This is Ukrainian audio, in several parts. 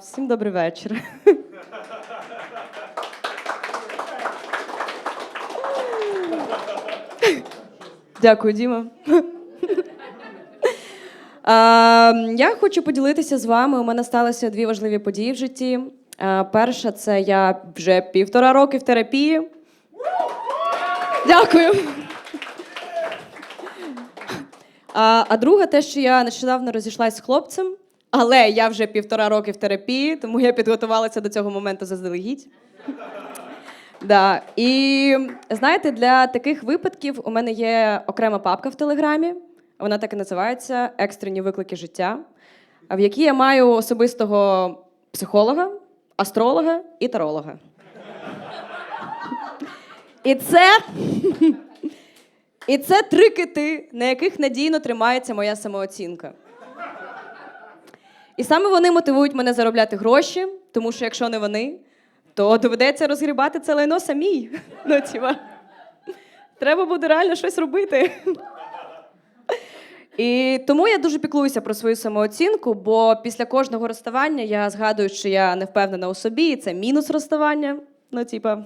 Всім добрий вечір. Дякую, Діма. Я хочу поділитися з вами. У мене сталося дві важливі події в житті. Перша це я вже півтора роки в терапії. Дякую. А друга, те, що я нещодавно розійшлася з хлопцем, але я вже півтора роки в терапії, тому я підготувалася до цього моменту заздалегідь. Да. І знаєте, для таких випадків у мене є окрема папка в Телеграмі. Вона так і називається Екстрені виклики життя, в якій я маю особистого психолога, астролога і таролога. І це і це три кити, на яких надійно тримається моя самооцінка. І саме вони мотивують мене заробляти гроші, тому що якщо не вони, то доведеться розгрібати це лайно самій. Ну, тіва, треба буде реально щось робити. І тому я дуже піклуюся про свою самооцінку, бо після кожного розставання я згадую, що я не впевнена у собі, і це мінус розставання. Ну, типа.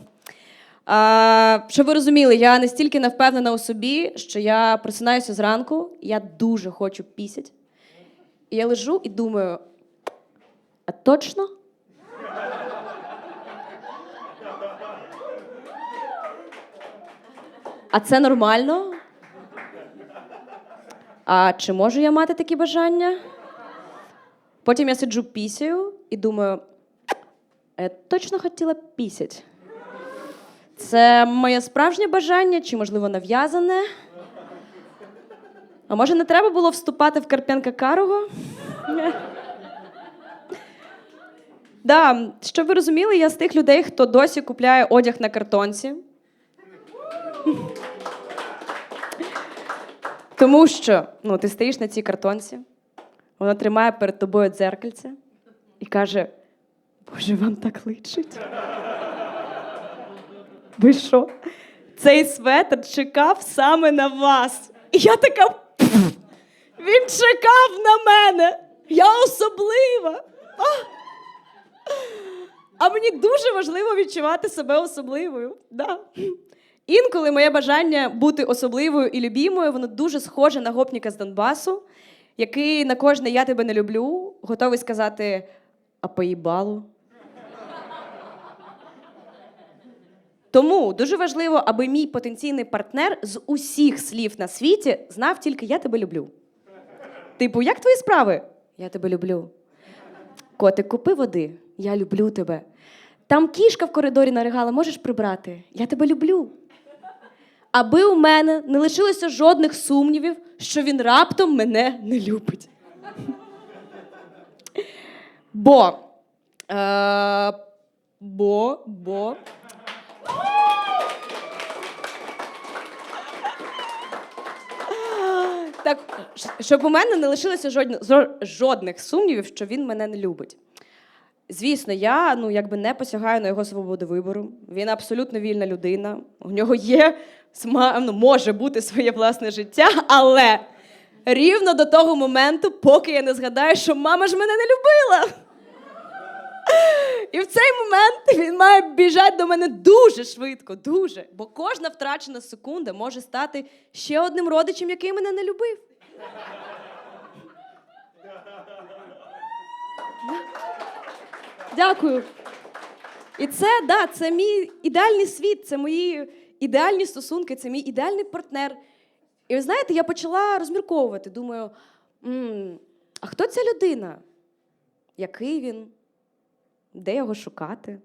А, щоб ви розуміли, я настільки не впевнена у собі, що я просинаюся зранку, я дуже хочу пісять. І я лежу і думаю: а точно? А це нормально? А чи можу я мати такі бажання? Потім я сиджу пісяю і думаю, я точно хотіла пісять. Це моє справжнє бажання, чи, можливо, нав'язане? А може, не треба було вступати в Карпенка Карого? Да, щоб ви розуміли, я з тих людей, хто досі купляє одяг на картонці. Тому що ну, ти стоїш на цій картонці, вона тримає перед тобою дзеркальце і каже: Боже, вам так личить. Ви що? Цей светр чекав саме на вас. І я така. «Пф, Він чекав на мене. Я особлива. А, а мені дуже важливо відчувати себе особливою. Да. Інколи моє бажання бути особливою і любімою, воно дуже схоже на гопніка з Донбасу, який на кожне я тебе не люблю, готовий сказати, а поїбалу. Тому дуже важливо, аби мій потенційний партнер з усіх слів на світі знав тільки я тебе люблю. Типу, як твої справи? Я тебе люблю. Котик, купи води. Я люблю тебе. Там кішка в коридорі наригала, можеш прибрати? Я тебе люблю. Аби у мене не лишилося жодних сумнівів, що він раптом мене не любить. Бо. Е, бо, бо. Так, щоб у мене не лишилося жодних, сумнівів, що він мене не любить. Звісно, я ну, якби не посягаю на його свободу вибору. Він абсолютно вільна людина. У нього є, ну, може бути своє власне життя, але рівно до того моменту, поки я не згадаю, що мама ж мене не любила. І в цей момент він має біжати до мене дуже швидко, дуже. Бо кожна втрачена секунда може стати ще одним родичем, який мене не любив. Дякую. І це, да, це мій ідеальний світ, це мої ідеальні стосунки, це мій ідеальний партнер. І ви знаєте, я почала розмірковувати. Думаю, «М, а хто ця людина? Який він? Де його шукати?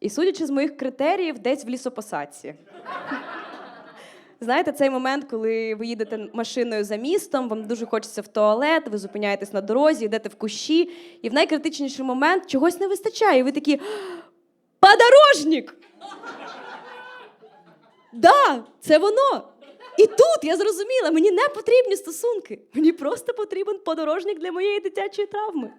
І судячи з моїх критеріїв, десь в лісопосадці. Знаєте, цей момент, коли ви їдете машиною за містом, вам дуже хочеться в туалет, ви зупиняєтесь на дорозі, йдете в кущі, і в найкритичніший момент чогось не вистачає. І ви такі подорожник! Да, це воно. І тут я зрозуміла, мені не потрібні стосунки. Мені просто потрібен подорожник для моєї дитячої травми.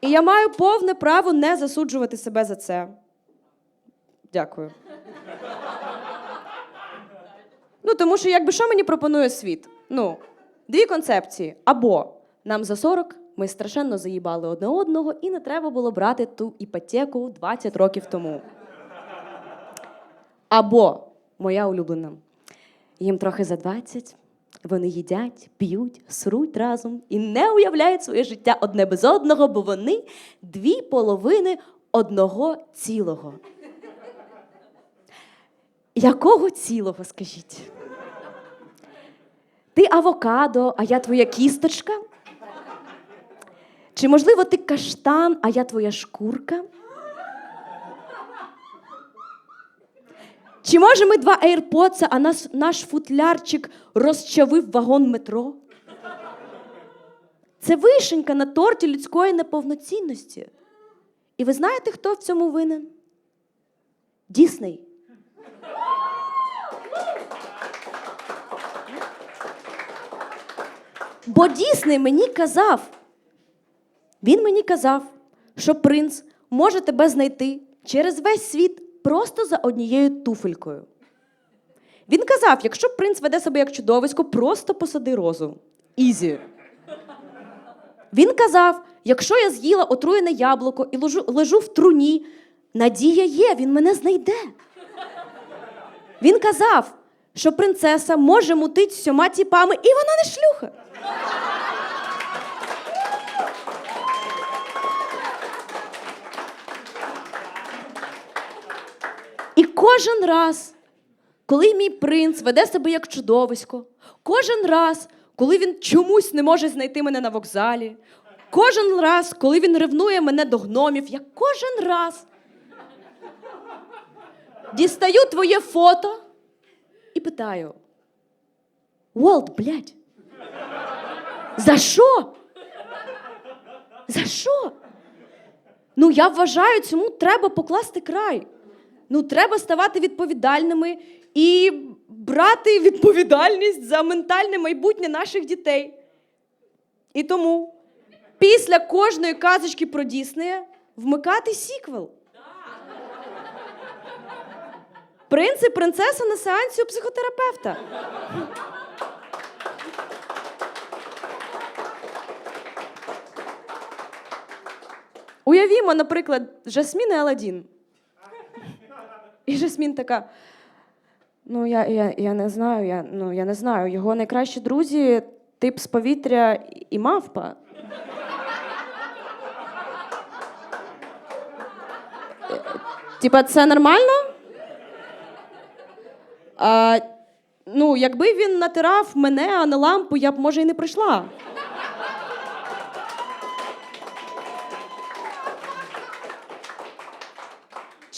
І я маю повне право не засуджувати себе за це. Дякую. Ну, тому що, якби що мені пропонує світ? Ну, дві концепції. Або нам за 40, ми страшенно заїбали одне одного, і не треба було брати ту іпотеку 20 років тому. Або моя улюблена. Їм трохи за 20, вони їдять, п'ють, сруть разом і не уявляють своє життя одне без одного, бо вони дві половини одного цілого. Якого цілого, скажіть? Ти авокадо, а я твоя кісточка? Чи, можливо, ти каштан, а я твоя шкурка? Чи може ми два AirPods, а нас, наш футлярчик розчавив вагон метро? Це вишенька на торті людської неповноцінності. І ви знаєте, хто в цьому винен? Дісней. Бо Дісней мені казав, він мені казав, що принц може тебе знайти через весь світ просто за однією туфелькою. Він казав: якщо принц веде себе як чудовисько, просто посади розу. Ізі. Він казав: якщо я з'їла отруєне яблуко і лежу, лежу в труні, надія є, він мене знайде. Він казав, що принцеса може мутить сьома тіпами, і вона не шлюха. Кожен раз, коли мій принц веде себе як чудовисько, кожен раз, коли він чомусь не може знайти мене на вокзалі, кожен раз, коли він ревнує мене до гномів, я кожен раз дістаю твоє фото і питаю: Уолт, блядь, за що? За що? Ну, я вважаю, цьому треба покласти край. Ну, треба ставати відповідальними і брати відповідальність за ментальне майбутнє наших дітей. І тому після кожної казочки про Діснея вмикати сіквел. Принц і принцеса на сеансі у психотерапевта. Уявімо, наприклад, Жасмін і Аладдін. І Жасмін така. Ну, я, я, я не знаю, я, ну, я не знаю. Його найкращі друзі тип з повітря і мавпа. Е, Типа, це нормально? А, ну, якби він натирав мене, а не лампу, я б, може, і не прийшла.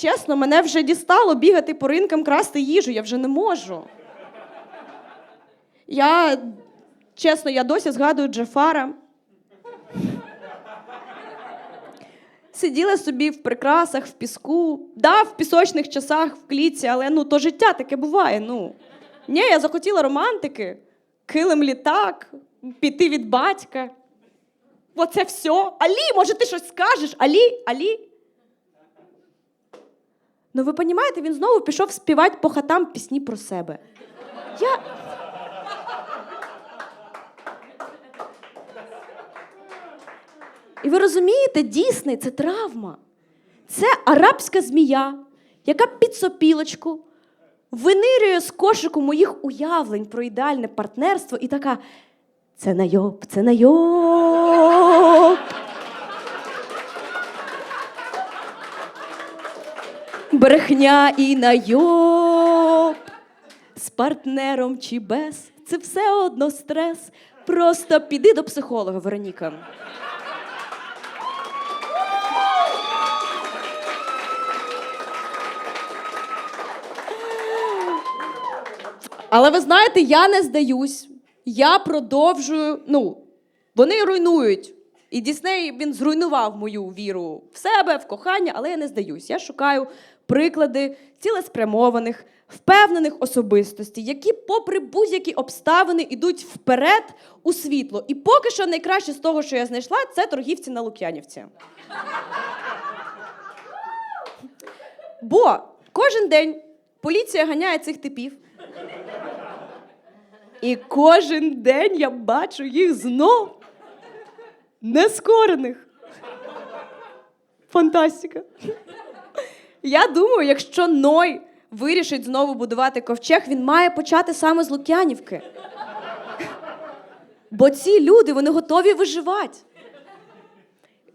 Чесно, мене вже дістало бігати по ринкам, красти їжу, я вже не можу. Я, чесно, я досі згадую Джафара. Сиділа собі в прикрасах, в піску, да, в пісочних часах, в клітці, але ну, то життя таке буває. Ну. Ні, я захотіла романтики, килим літак, піти від батька. Оце все. Алі, може, ти щось скажеш? Алі, Алі. Ну, ви розумієте, він знову пішов співати по хатам пісні про себе. Я. І ви розумієте, Дісней це травма. Це арабська змія, яка під сопілочку винирює з кошику моїх уявлень про ідеальне партнерство і така: це найоб, це найоб. Брехня і найоб. З партнером чи без, це все одно стрес. Просто піди до психолога, Вероніка. Але ви знаєте, я не здаюсь. Я продовжую. Ну, вони руйнують. І Дісней він зруйнував мою віру в себе, в кохання, але я не здаюсь. Я шукаю приклади цілеспрямованих, впевнених особистостей, які, попри будь-які обставини, йдуть вперед у світло. І поки що найкраще з того, що я знайшла, це торгівці на Лук'янівці. Бо кожен день поліція ганяє цих типів. І кожен день я бачу їх знов нескорених. Фантастика. Я думаю, якщо Ной вирішить знову будувати ковчег, він має почати саме з Лук'янівки. Бо ці люди вони готові виживати.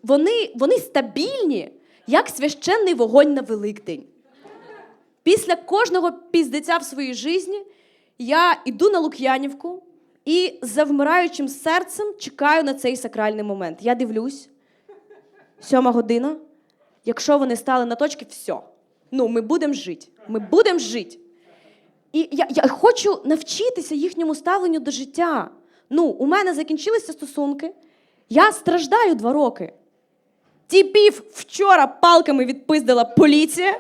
Вони, вони стабільні, як священний вогонь на Великдень. Після кожного піздеця в своїй житті я йду на Лук'янівку і завмираючим серцем чекаю на цей сакральний момент. Я дивлюсь, сьома година. Якщо вони стали на точки, все. Ну, ми будемо жити. Ми будемо жити. І я, я хочу навчитися їхньому ставленню до життя. Ну, у мене закінчилися стосунки. Я страждаю два роки. Тіпів вчора палками відпиздила поліція.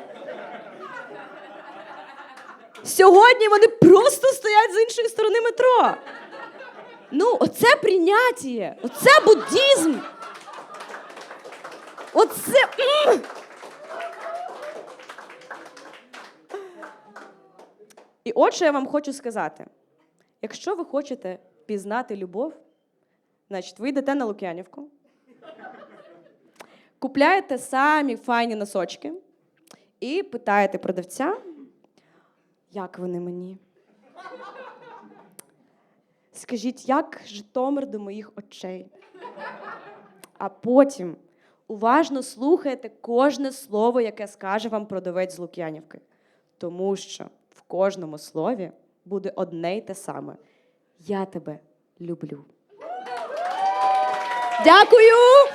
Сьогодні вони просто стоять з іншої сторони метро. Ну, оце прийняття, оце буддізм. Оце. І от що я вам хочу сказати: якщо ви хочете пізнати любов, значить ви йдете на Лук'янівку, купляєте самі файні носочки і питаєте продавця, як вони мені? Скажіть, як Житомир до моїх очей? А потім уважно слухайте кожне слово, яке скаже вам продавець з Лук'янівки. Тому що в кожному слові буде одне й те саме. Я тебе люблю. Дякую!